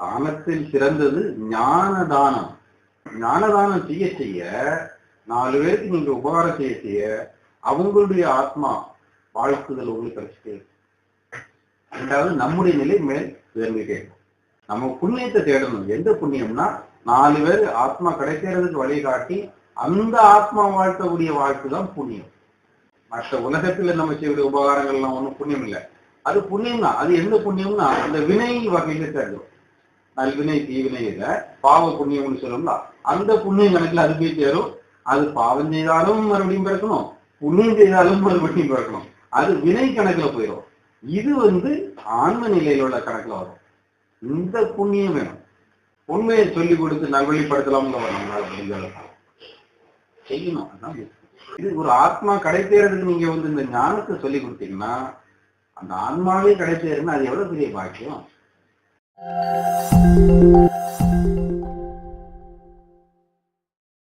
தானத்தில் சிறந்தது ஞான தானம் ஞான தானம் செய்ய செய்ய நாலு பேருக்கு நீங்க உபகாரம் செய்ய செய்ய அவங்களுடைய ஆத்மா வாழ்த்துதல் உங்களுக்கு கிடைச்சிட்டே ரெண்டாவது நம்முடைய நிலை மேல் உயர்ந்துட்டே இருக்கும் நம்ம புண்ணியத்தை தேடணும். எந்த புண்ணியம்னா நாலு பேர் ஆத்மா கிடைக்கிறதுக்கு வழிகாட்டி அந்த ஆத்மா வாழ்த்தக்கூடிய வாழ்த்து தான் புண்ணியம். மற்ற உலகத்துல நம்ம செய்யக்கூடிய உபகாரங்கள்லாம் ஒண்ணும் புண்ணியம் இல்லை. அது புண்ணியம் தான் அது எந்த புண்ணியம்னா அந்த வினை வகையில சேர்ந்தோம் நல்வினை தீவினை இல்ல பாவ புண்ணியம்னு சொல்லணும்ல அந்த புண்ணியம் கணக்குல அது போய் சேரும். அது பாவம் செய்தாலும் மறுபடியும் பிறக்கணும். புண்ணியம் செய்தாலும் மறுபடியும் பிறக்கணும். அது வினை கணக்குல போயிடும் இது வந்து ஆன்ம நிலையில உள்ள கணக்குல வரும். இந்த புண்ணியம் வேணும். உண்மையை சொல்லி கொடுத்து நல்வழிப்படுத்தலாம்ல வரும் நம்மளால முடிஞ்ச செய்யணும். அதான் இது. ஒரு ஆத்மா கடை நீங்க வந்து இந்த ஞானத்தை சொல்லி கொடுத்தீங்கன்னா அந்த ஆன்மாவே கடைசேருன்னா அது எவ்வளவு பெரிய பாக்கியம்? Thank you.